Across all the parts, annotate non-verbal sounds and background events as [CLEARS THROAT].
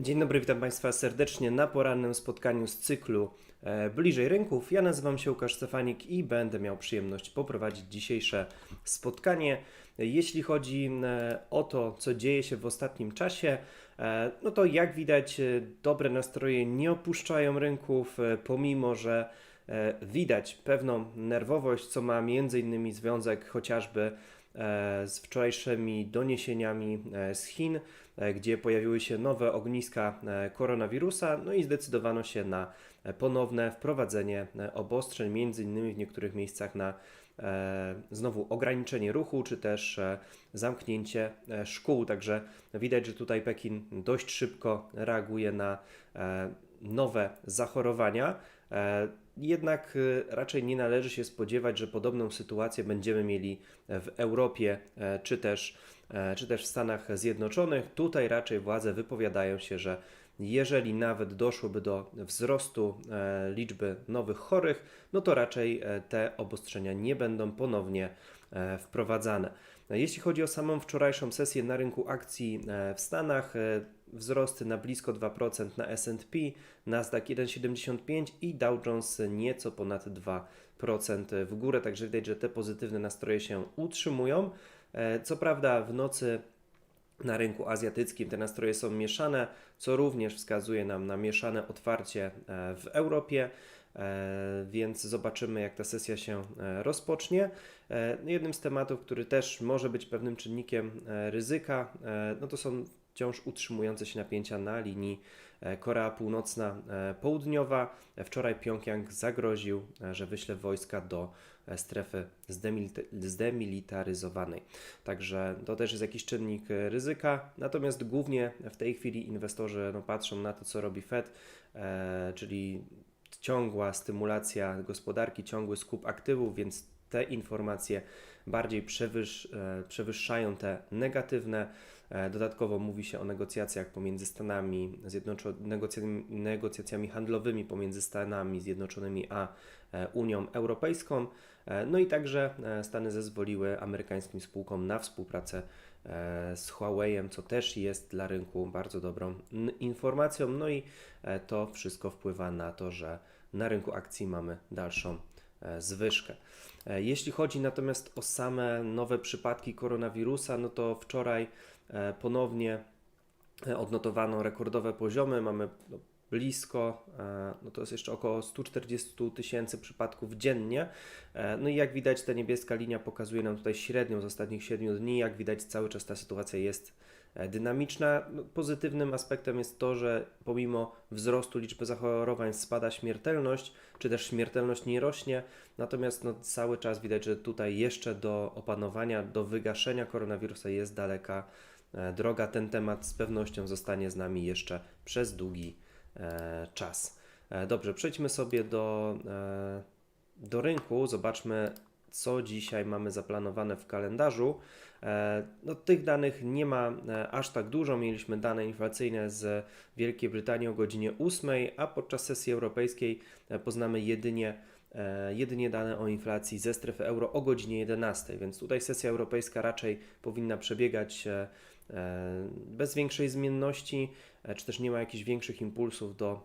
Dzień dobry, witam Państwa serdecznie na porannym spotkaniu z cyklu e, Bliżej Rynków. Ja nazywam się Łukasz Stefanik i będę miał przyjemność poprowadzić dzisiejsze spotkanie. Jeśli chodzi e, o to, co dzieje się w ostatnim czasie, e, no to jak widać, dobre nastroje nie opuszczają rynków, pomimo że widać pewną nerwowość, co ma między innymi związek chociażby z wczorajszymi doniesieniami z Chin, gdzie pojawiły się nowe ogniska e, koronawirusa, no i zdecydowano się na e, ponowne wprowadzenie e, obostrzeń, między innymi w niektórych miejscach na e, znowu ograniczenie ruchu, czy też e, zamknięcie e, szkół. Także widać, że tutaj Pekin dość szybko reaguje na e, nowe zachorowania. E, Jednak e, raczej nie należy się spodziewać, że podobną sytuację będziemy mieli w Europie e, czy też, e, czy też w Stanach Zjednoczonych. Tutaj raczej władze wypowiadają się, że jeżeli nawet doszłoby do wzrostu e, liczby nowych chorych, no to raczej e, te obostrzenia nie będą ponownie e, wprowadzane. Jeśli chodzi o samą wczorajszą sesję na rynku akcji e, w Stanach, e, wzrosty na blisko 2% na S&P, Nasdaq 1,75 i Dow Jones nieco ponad 2% w górę, także widać, że te pozytywne nastroje się utrzymują. E, Co prawda w nocy na rynku azjatyckim te nastroje są mieszane, co również wskazuje nam na mieszane otwarcie e, w Europie. E, Więc zobaczymy, jak ta sesja się rozpocznie. E, Jednym z tematów, który też może być pewnym czynnikiem ryzyka, no to są wciąż utrzymujące się napięcia na linii Korea Północna-Południowa. Wczoraj Pjongjang zagroził, że wyśle wojska do strefy zdemilita- zdemilitaryzowanej. Także to też jest jakiś czynnik e, ryzyka. Natomiast głównie w tej chwili inwestorzy no, patrzą na to, co robi Fed, e, czyli ciągła stymulacja gospodarki, ciągły skup aktywów, więc te informacje bardziej przewyż, e, przewyższają te negatywne. E, Dodatkowo mówi się o negocjacjach pomiędzy Stanami Zjednoczonymi, negocjacjami, handlowymi pomiędzy Stanami Zjednoczonymi a e, Unią Europejską. No i także Stany zezwoliły amerykańskim spółkom na współpracę z Huawei'em, co też jest dla rynku bardzo dobrą informacją. No i e, to wszystko wpływa na to, że na rynku akcji mamy dalszą e, zwyżkę. E, Jeśli chodzi natomiast o same nowe przypadki koronawirusa, no to wczoraj e, ponownie e, odnotowano rekordowe poziomy. Mamy no, blisko, e, no to jest jeszcze około 140 tysięcy przypadków dziennie. E, No i jak widać, ta niebieska linia pokazuje nam tutaj średnią z ostatnich 7 dni. Jak widać, cały czas ta sytuacja jest e, dynamiczna. No, pozytywnym aspektem jest to, że pomimo wzrostu liczby zachorowań spada śmiertelność, czy też śmiertelność nie rośnie, natomiast no, cały czas widać, że tutaj jeszcze do opanowania, do wygaszenia koronawirusa jest daleka droga. Ten temat z pewnością zostanie z nami jeszcze przez długi czas. E, Dobrze, przejdźmy sobie do, e, do rynku. Zobaczmy, co dzisiaj mamy zaplanowane w kalendarzu. E, No, tych danych nie ma e, aż tak dużo. Mieliśmy dane inflacyjne z Wielkiej Brytanii o godzinie 8, a podczas sesji europejskiej e, poznamy jedynie, e, jedynie dane o inflacji ze strefy euro o godzinie 11, więc tutaj sesja europejska raczej powinna przebiegać e, e, bez większej zmienności, e, czy też nie ma jakichś większych impulsów do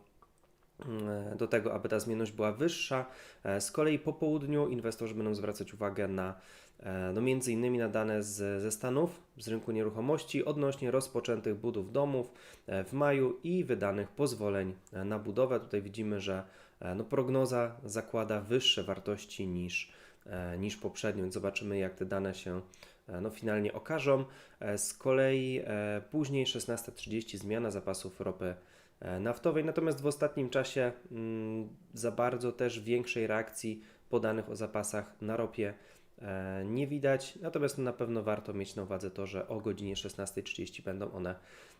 mm, do tego, aby ta zmienność była wyższa. E, Z kolei po południu inwestorzy będą zwracać uwagę na e, no między innymi na dane z, ze Stanów, z rynku nieruchomości odnośnie rozpoczętych budów domów e, w maju i wydanych pozwoleń e, na budowę. Tutaj widzimy, że e, no prognoza zakłada wyższe wartości niż, e, niż poprzednio, zobaczymy jak te dane się e, no, finalnie okażą. E, Z kolei e, później 16.30 zmiana zapasów ropy e, naftowej, natomiast w ostatnim czasie mm, za bardzo też większej reakcji po danych o zapasach na ropie e, nie widać, natomiast na pewno warto mieć na uwadze to, że o godzinie 16.30 będą one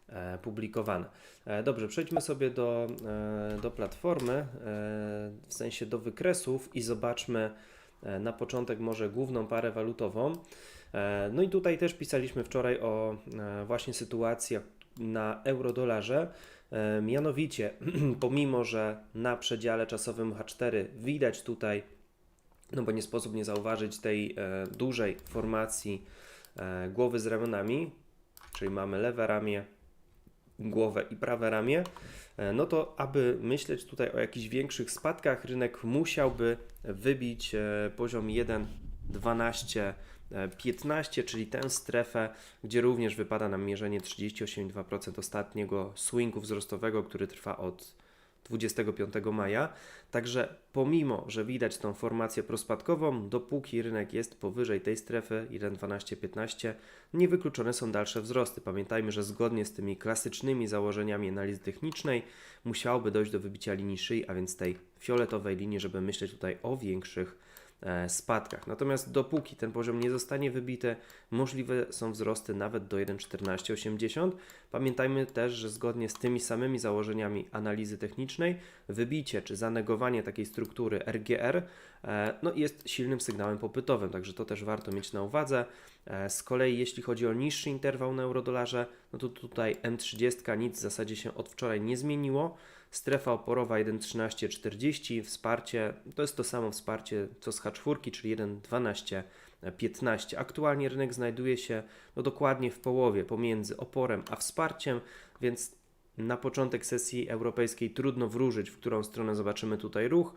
e, publikowane. E, Dobrze, przejdźmy sobie do, e, do platformy, e, w sensie do wykresów i zobaczmy e, na początek może główną parę walutową. E, No i tutaj też pisaliśmy wczoraj o e, właśnie sytuacji na euro-dolarze. E, Mianowicie, [CLEARS THROAT] pomimo że na przedziale czasowym H4 widać tutaj, no bo nie sposób nie zauważyć tej dużej formacji głowy z ramionami, czyli mamy lewe ramię, głowę i prawe ramię, no to aby myśleć tutaj o jakichś większych spadkach, rynek musiałby wybić poziom 1,12. 15, czyli tę strefę, gdzie również wypada nam mierzenie 38,2% ostatniego swingu wzrostowego, który trwa od 25 maja. Także pomimo, że widać tą formację prospadkową, dopóki rynek jest powyżej tej strefy 1,12-15, niewykluczone są dalsze wzrosty. Pamiętajmy, że zgodnie z tymi klasycznymi założeniami analizy technicznej musiałoby dojść do wybicia linii szyi, a więc tej fioletowej linii, żeby myśleć tutaj o większych e, spadkach. Natomiast dopóki ten poziom nie zostanie wybity, możliwe są wzrosty nawet do 1,1480. Pamiętajmy też, że zgodnie z tymi samymi założeniami analizy technicznej, wybicie czy zanegowanie takiej struktury RGR e, no, jest silnym sygnałem popytowym, także to też warto mieć na uwadze. E, Z kolei jeśli chodzi o niższy interwał na eurodolarze, no to tutaj M30 nic w zasadzie się od wczoraj nie zmieniło. Strefa oporowa 1,1340, wsparcie to jest to samo wsparcie co z H4, czyli 1,1215. Aktualnie rynek znajduje się no, dokładnie w połowie pomiędzy oporem a wsparciem, więc na początek sesji europejskiej trudno wróżyć, w którą stronę zobaczymy tutaj ruch.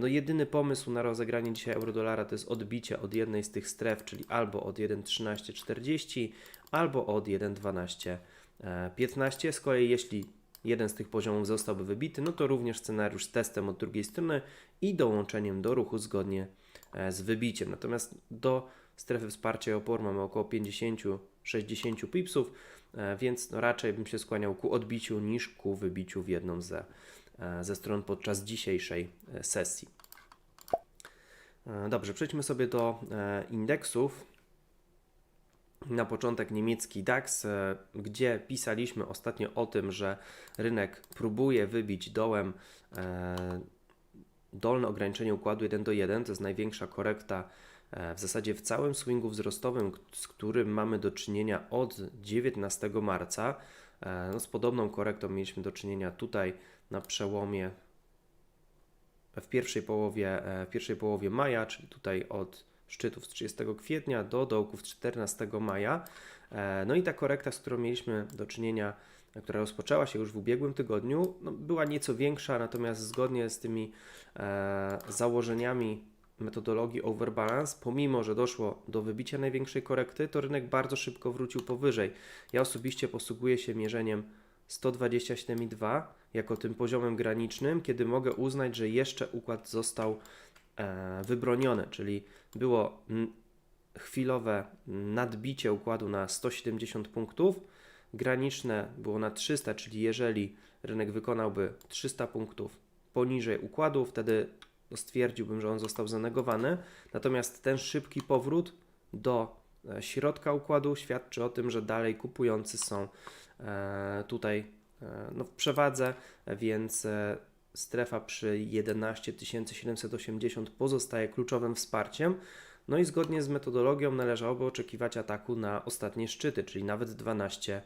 No, jedyny pomysł na rozegranie dzisiaj eurodolara to jest odbicie od jednej z tych stref, czyli albo od 1,1340, albo od 1,1215. Z kolei jeśli jeden z tych poziomów zostałby wybity, no to również scenariusz z testem od drugiej strony i dołączeniem do ruchu zgodnie e, z wybiciem. Natomiast do strefy wsparcia i oporu mamy około 50-60 pipsów, e, więc no raczej bym się skłaniał ku odbiciu niż ku wybiciu w jedną ze, e, ze stron podczas dzisiejszej sesji. Dobrze, przejdźmy sobie do indeksów. Na początek niemiecki DAX, e, gdzie pisaliśmy ostatnio o tym, że rynek próbuje wybić dołem e, dolne ograniczenie układu 1 do 1, to jest największa korekta e, w zasadzie w całym swingu wzrostowym, z którym mamy do czynienia od 19 marca. No, z podobną korektą mieliśmy do czynienia tutaj na przełomie w pierwszej połowie, w pierwszej połowie maja, czyli tutaj od szczytów z 30 kwietnia do dołków z 14 maja. E, No i ta korekta, z którą mieliśmy do czynienia, która rozpoczęła się już w ubiegłym tygodniu, no była nieco większa, natomiast zgodnie z tymi e, założeniami metodologii overbalance, pomimo że doszło do wybicia największej korekty, to rynek bardzo szybko wrócił powyżej. Ja osobiście posługuję się mierzeniem 127,2 jako tym poziomem granicznym, kiedy mogę uznać, że jeszcze układ został e, wybroniony, czyli było chwilowe nadbicie układu na 170 punktów, graniczne było na 300, czyli jeżeli rynek wykonałby 300 punktów poniżej układu, wtedy no, stwierdziłbym, że on został zanegowany. Natomiast ten szybki powrót do e, środka układu świadczy o tym, że dalej kupujący są e, tutaj no, w przewadze, więc strefa przy 11 780 pozostaje kluczowym wsparciem. No i zgodnie z metodologią należałoby oczekiwać ataku na ostatnie szczyty, czyli nawet 12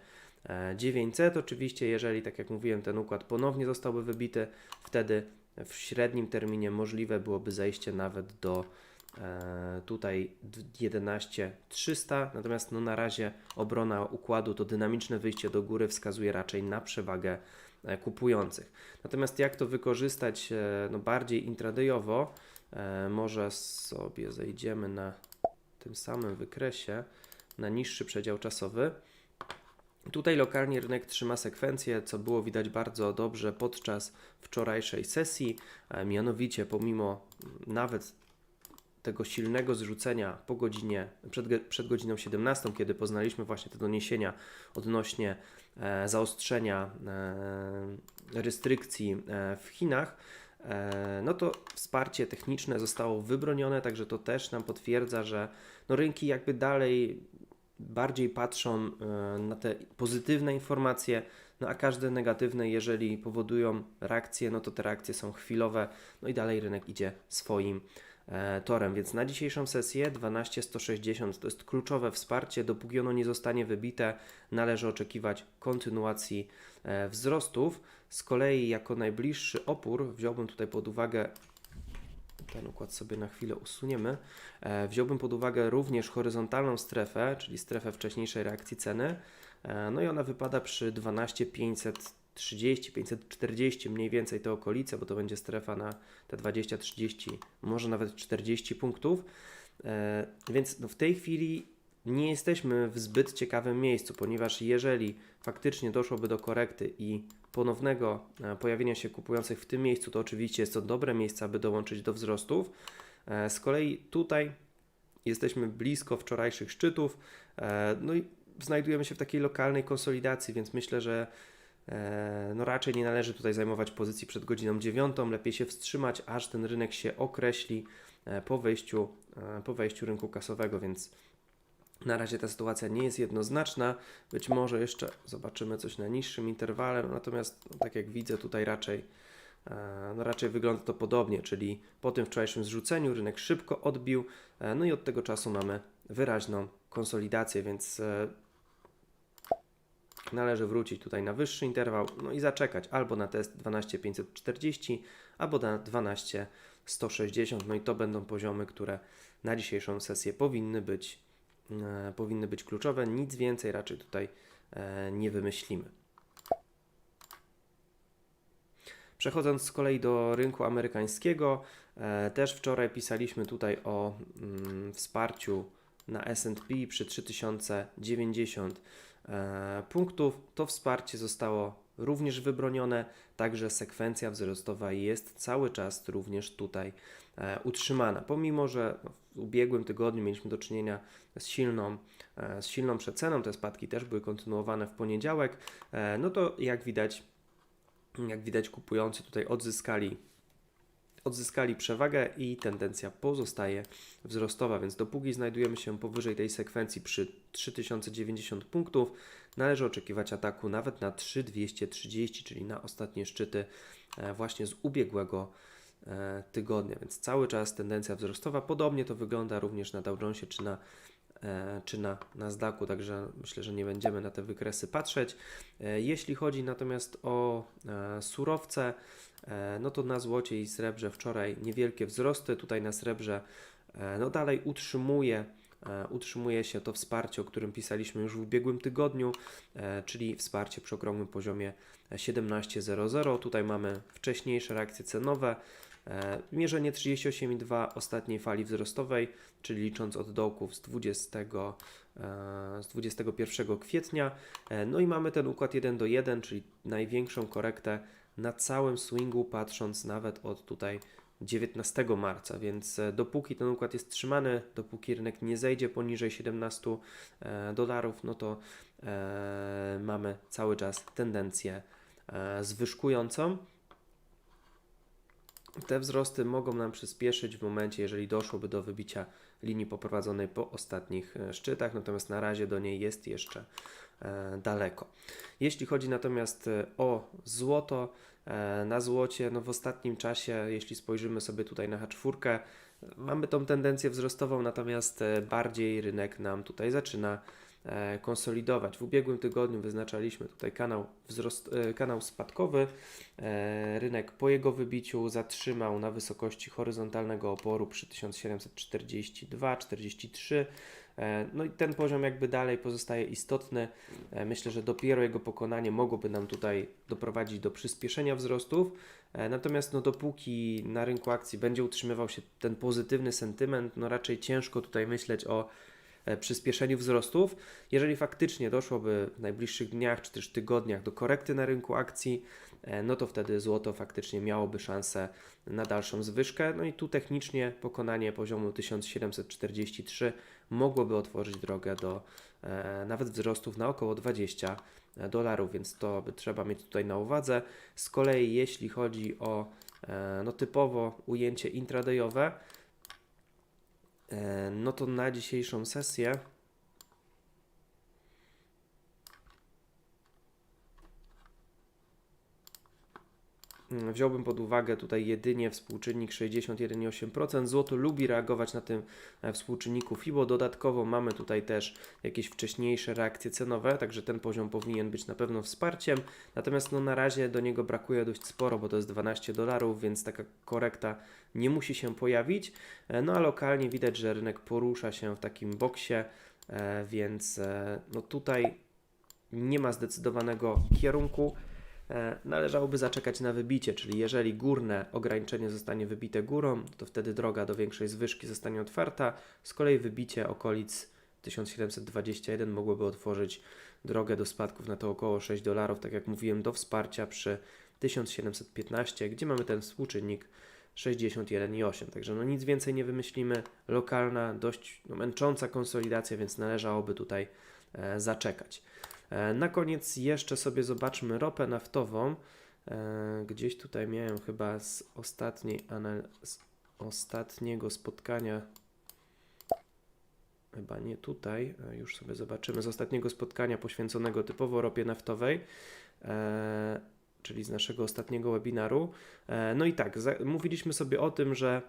e, 900. Oczywiście, jeżeli, tak jak mówiłem, ten układ ponownie zostałby wybity, wtedy w średnim terminie możliwe byłoby zejście nawet do e, tutaj 11 300. Natomiast no, na razie obrona układu, to dynamiczne wyjście do góry wskazuje raczej na przewagę e, kupujących. Natomiast jak to wykorzystać e, no, bardziej intradayowo, e, może sobie zejdziemy na tym samym wykresie na niższy przedział czasowy. Tutaj lokalnie rynek trzyma sekwencję, co było widać bardzo dobrze podczas wczorajszej sesji. E, Mianowicie, pomimo nawet tego silnego zrzucenia po godzinie, przed, przed godziną 17, kiedy poznaliśmy właśnie te doniesienia odnośnie e, zaostrzenia e, restrykcji e, w Chinach, e, no to wsparcie techniczne zostało wybronione, także to też nam potwierdza, że no rynki jakby dalej bardziej patrzą e, na te pozytywne informacje, no a każde negatywne, jeżeli powodują reakcje, no to te reakcje są chwilowe, no i dalej rynek idzie swoim torem. Więc na dzisiejszą sesję 12160 to jest kluczowe wsparcie. Dopóki ono nie zostanie wybite, należy oczekiwać kontynuacji e, wzrostów. Z kolei jako najbliższy opór wziąłbym tutaj pod uwagę ten układ sobie na chwilę usuniemy. E, wziąłbym pod uwagę również horyzontalną strefę, czyli strefę wcześniejszej reakcji ceny. E, No i ona wypada przy 12 530, 540 mniej więcej te okolice, bo to będzie strefa na te 20, 30, może nawet 40 punktów. E, Więc no w tej chwili nie jesteśmy w zbyt ciekawym miejscu, ponieważ jeżeli faktycznie doszłoby do korekty i ponownego e, pojawienia się kupujących w tym miejscu, to oczywiście jest to dobre miejsce, aby dołączyć do wzrostów. E, Z kolei tutaj jesteśmy blisko wczorajszych szczytów, e, no i znajdujemy się w takiej lokalnej konsolidacji, więc myślę, że no raczej nie należy tutaj zajmować pozycji przed godziną dziewiątą. Lepiej się wstrzymać, aż ten rynek się określi e, po wejściu, e, po wejściu rynku kasowego, więc na razie ta sytuacja nie jest jednoznaczna. Być może jeszcze zobaczymy coś na niższym interwale, no natomiast no, tak jak widzę tutaj raczej e, no raczej wygląda to podobnie, czyli po tym wczorajszym zrzuceniu rynek szybko odbił, e, no i od tego czasu mamy wyraźną konsolidację, więc e, należy wrócić tutaj na wyższy interwał, no i zaczekać albo na test 12540, albo na 12160, no i to będą poziomy, które na dzisiejszą sesję powinny być, e, powinny być kluczowe. Nic więcej raczej tutaj e, nie wymyślimy. Przechodząc z kolei do rynku amerykańskiego, e, też wczoraj pisaliśmy tutaj o mm, wsparciu na S&P przy 3090 e, punktów. To wsparcie zostało również wybronione, także sekwencja wzrostowa jest cały czas również tutaj e, utrzymana. Pomimo, że w ubiegłym tygodniu mieliśmy do czynienia z silną, e, z silną przeceną, te spadki też były kontynuowane w poniedziałek, e, no to jak widać, jak widać kupujący tutaj odzyskali odzyskali przewagę i tendencja pozostaje wzrostowa, więc dopóki znajdujemy się powyżej tej sekwencji przy 3090 punktów, należy oczekiwać ataku nawet na 3230, czyli na ostatnie szczyty e, właśnie z ubiegłego e, tygodnia, więc cały czas tendencja wzrostowa. Podobnie to wygląda również na Dow Jonesie czy na czy na Nasdaqu, także myślę, że nie będziemy na te wykresy patrzeć. E, Jeśli chodzi natomiast o e, surowce, e, no to na złocie i srebrze wczoraj niewielkie wzrosty. Tutaj na srebrze e, no dalej utrzymuje, e, utrzymuje się to wsparcie, o którym pisaliśmy już w ubiegłym tygodniu, e, czyli wsparcie przy okrągłym poziomie 17.00. Tutaj mamy wcześniejsze reakcje cenowe. E, Mierzenie 38,2 ostatniej fali wzrostowej, czyli licząc od dołków z 20, e, z 21 kwietnia. E, No i mamy ten układ 1 do 1, czyli największą korektę na całym swingu, patrząc nawet od tutaj 19 marca, więc dopóki ten układ jest trzymany, dopóki rynek nie zejdzie poniżej 17 e, dolarów, no to mamy cały czas tendencję zwyżkującą. Te wzrosty mogą nam przyspieszyć w momencie, jeżeli doszłoby do wybicia linii poprowadzonej po ostatnich e, szczytach, natomiast na razie do niej jest jeszcze e, daleko. Jeśli chodzi natomiast e, o złoto, na złocie, no w ostatnim czasie, jeśli spojrzymy sobie tutaj na H4, e, mamy tą tendencję wzrostową, natomiast bardziej rynek nam tutaj zaczyna konsolidować. W ubiegłym tygodniu wyznaczaliśmy tutaj kanał, wzrost, e, kanał spadkowy. E, Rynek po jego wybiciu zatrzymał na wysokości horyzontalnego oporu przy 1742-43. E, No i ten poziom jakby dalej pozostaje istotny. E, Myślę, że dopiero jego pokonanie mogłoby nam tutaj doprowadzić do przyspieszenia wzrostów. E, Natomiast no dopóki na rynku akcji będzie utrzymywał się ten pozytywny sentyment, no raczej ciężko tutaj myśleć o e, przyspieszeniu wzrostów. Jeżeli faktycznie doszłoby w najbliższych dniach czy też tygodniach do korekty na rynku akcji, e, no to wtedy złoto faktycznie miałoby szansę na dalszą zwyżkę. No i tu technicznie pokonanie poziomu 1743 mogłoby otworzyć drogę do e, nawet wzrostów na około 20 dolarów, więc to by trzeba mieć tutaj na uwadze. Z kolei jeśli chodzi o e, no typowo ujęcie intradayowe, E, No to na dzisiejszą sesję wziąłbym pod uwagę tutaj jedynie współczynnik 61,8%. Złoto lubi reagować na tym e, współczynniku FIBO. Dodatkowo mamy tutaj też jakieś wcześniejsze reakcje cenowe, także ten poziom powinien być na pewno wsparciem. Natomiast no, na razie do niego brakuje dość sporo, bo to jest 12 dolarów, więc taka korekta nie musi się pojawić. E, No a lokalnie widać, że rynek porusza się w takim boksie, e, więc no tutaj nie ma zdecydowanego kierunku. E, Należałoby zaczekać na wybicie, czyli jeżeli górne ograniczenie zostanie wybite górą, to wtedy droga do większej zwyżki zostanie otwarta. Z kolei wybicie okolic 1721 mogłoby otworzyć drogę do spadków na to około 6 dolarów, tak jak mówiłem, do wsparcia przy 1715, gdzie mamy ten współczynnik 61,8. Także no nic więcej nie wymyślimy. Lokalna, dość no, męcząca konsolidacja, więc należałoby tutaj e, zaczekać. E, na koniec jeszcze sobie zobaczmy ropę naftową. E, gdzieś tutaj miałem chyba z ostatniej z ostatniego spotkania chyba nie tutaj, e, już sobie zobaczymy, z ostatniego spotkania poświęconego typowo ropie naftowej, e, czyli z naszego ostatniego webinaru. E, no i tak, za, mówiliśmy sobie o tym, że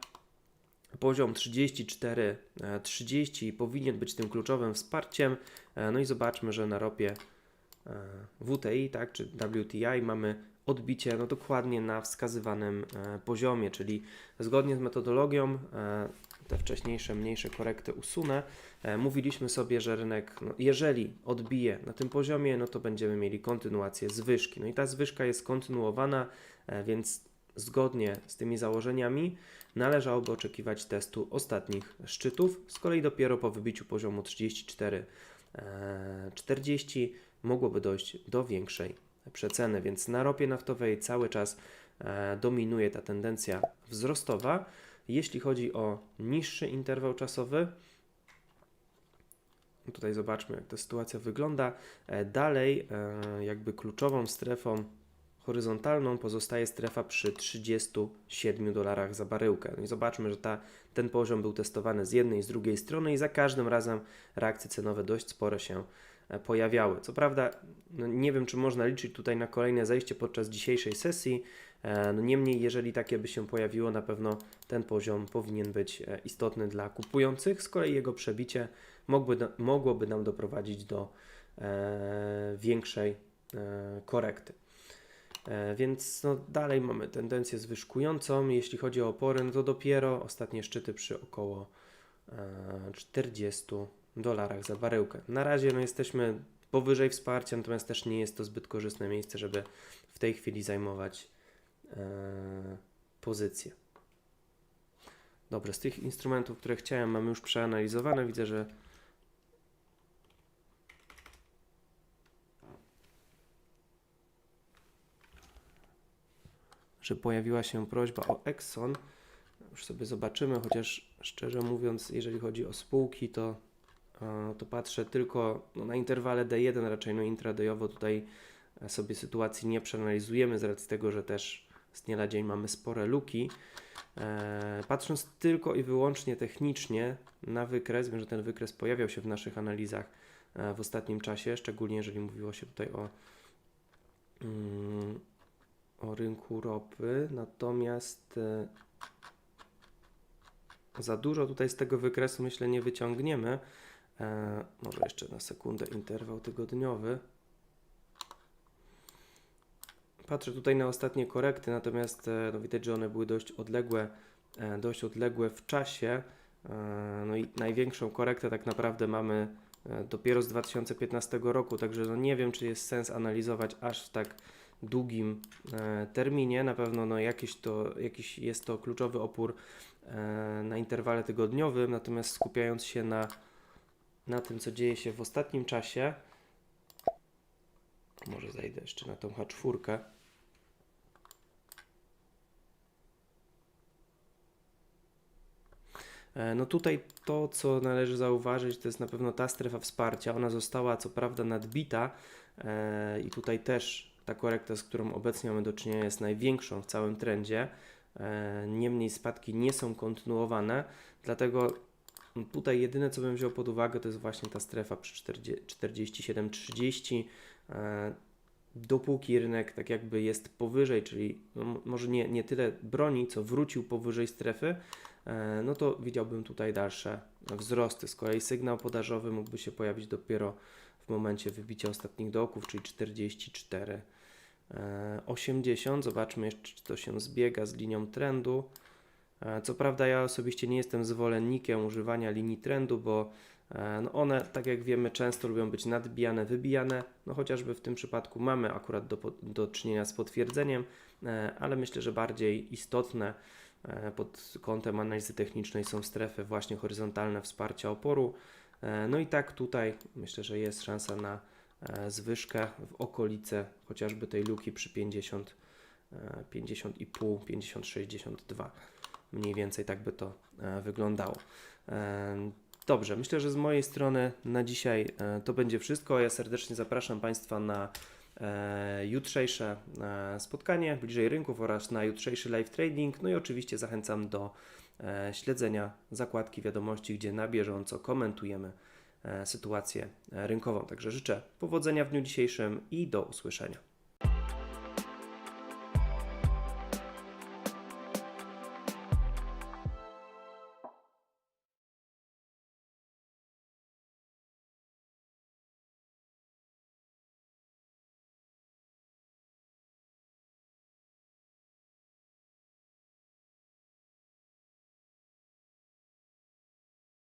poziom 34, e, 30 powinien być tym kluczowym wsparciem. E, no i zobaczmy, że na ropie WTI, tak, czy WTI mamy odbicie no dokładnie na wskazywanym e, poziomie, czyli zgodnie z metodologią e, te wcześniejsze mniejsze korekty usunę. E, Mówiliśmy sobie, że rynek, no, jeżeli odbije na tym poziomie, no to będziemy mieli kontynuację zwyżki. No i ta zwyżka jest kontynuowana, e, więc zgodnie z tymi założeniami należałoby oczekiwać testu ostatnich szczytów. Z kolei dopiero po wybiciu poziomu 34 e, 40 mogłoby dojść do większej przeceny, więc na ropie naftowej cały czas e, dominuje ta tendencja wzrostowa. Jeśli chodzi o niższy interwał czasowy, tutaj zobaczmy, jak ta sytuacja wygląda. E, Dalej, e, jakby kluczową strefą horyzontalną pozostaje strefa przy 37 dolarach za baryłkę. No i zobaczmy, że ta, ten poziom był testowany z jednej i z drugiej strony i za każdym razem reakcje cenowe dość spore się pojawiały. Co prawda, no nie wiem, czy można liczyć tutaj na kolejne zejście podczas dzisiejszej sesji. E, No niemniej, jeżeli takie by się pojawiło, na pewno ten poziom powinien być e, istotny dla kupujących. Z kolei jego przebicie mogłoby, mogłoby nam doprowadzić do e, większej e, korekty. E, Więc no, dalej mamy tendencję zwyżkującą. Jeśli chodzi o opory, no to dopiero ostatnie szczyty przy około e, 40 dolarach za baryłkę. Na razie no, jesteśmy powyżej wsparcia, natomiast też nie jest to zbyt korzystne miejsce, żeby w tej chwili zajmować e, pozycję. Dobrze, z tych instrumentów, które chciałem, mamy już przeanalizowane. Widzę, że że pojawiła się prośba o Exxon. Już sobie zobaczymy, chociaż szczerze mówiąc, jeżeli chodzi o spółki, to, to patrzę tylko no, na interwale D1, raczej no intradayowo tutaj sobie sytuacji nie przeanalizujemy z racji tego, że też z dnia na dzień mamy spore luki. E, Patrząc tylko i wyłącznie technicznie na wykres, wiem, że ten wykres pojawiał się w naszych analizach e, w ostatnim czasie, szczególnie jeżeli mówiło się tutaj o, mm, o rynku ropy, natomiast e, za dużo tutaj z tego wykresu myślę nie wyciągniemy. E, Może jeszcze na sekundę interwał tygodniowy. Patrzę tutaj na ostatnie korekty, natomiast e, no widać, że one były dość odległe, e, dość odległe w czasie. E, No i największą korektę tak naprawdę mamy dopiero z 2015 roku, także no nie wiem, czy jest sens analizować aż w tak długim terminie. Na pewno no jakiś, to, jakiś jest to kluczowy opór na interwale tygodniowym, natomiast skupiając się na, na tym, co dzieje się w ostatnim czasie, może zajdę jeszcze na tą H4. E, No tutaj to, co należy zauważyć, to jest na pewno ta strefa wsparcia. Ona została co prawda nadbita e, i tutaj też ta korekta, z którą obecnie mamy do czynienia, jest największą w całym trendzie. E, Niemniej spadki nie są kontynuowane, dlatego tutaj jedyne, co bym wziął pod uwagę, to jest właśnie ta strefa przy 47-30. E, Dopóki rynek tak jakby jest powyżej, czyli no, może nie, nie tyle broni, co wrócił powyżej strefy, e, no to widziałbym tutaj dalsze wzrosty. Z kolei sygnał podażowy mógłby się pojawić dopiero w momencie wybicia ostatnich dołków, czyli 44. e, 80. Zobaczmy jeszcze, czy to się zbiega z linią trendu. E, Co prawda, ja osobiście nie jestem zwolennikiem używania linii trendu, bo e, no one, tak jak wiemy, często lubią być nadbijane, wybijane. No chociażby w tym przypadku mamy akurat do, do czynienia z potwierdzeniem, e, ale myślę, że bardziej istotne pod kątem analizy technicznej są strefy właśnie horyzontalne wsparcia oporu. No i tak tutaj myślę, że jest szansa na zwyżkę w okolice chociażby tej luki przy 50, e, 50,5, 50, 62. Mniej więcej tak by to e, wyglądało. E, Dobrze, myślę, że z mojej strony na dzisiaj e, to będzie wszystko. Ja serdecznie zapraszam Państwa na jutrzejsze spotkanie bliżej rynków oraz na jutrzejszy live trading. No i oczywiście zachęcam do śledzenia zakładki wiadomości, gdzie na bieżąco komentujemy sytuację rynkową. Także życzę powodzenia w dniu dzisiejszym i do usłyszenia.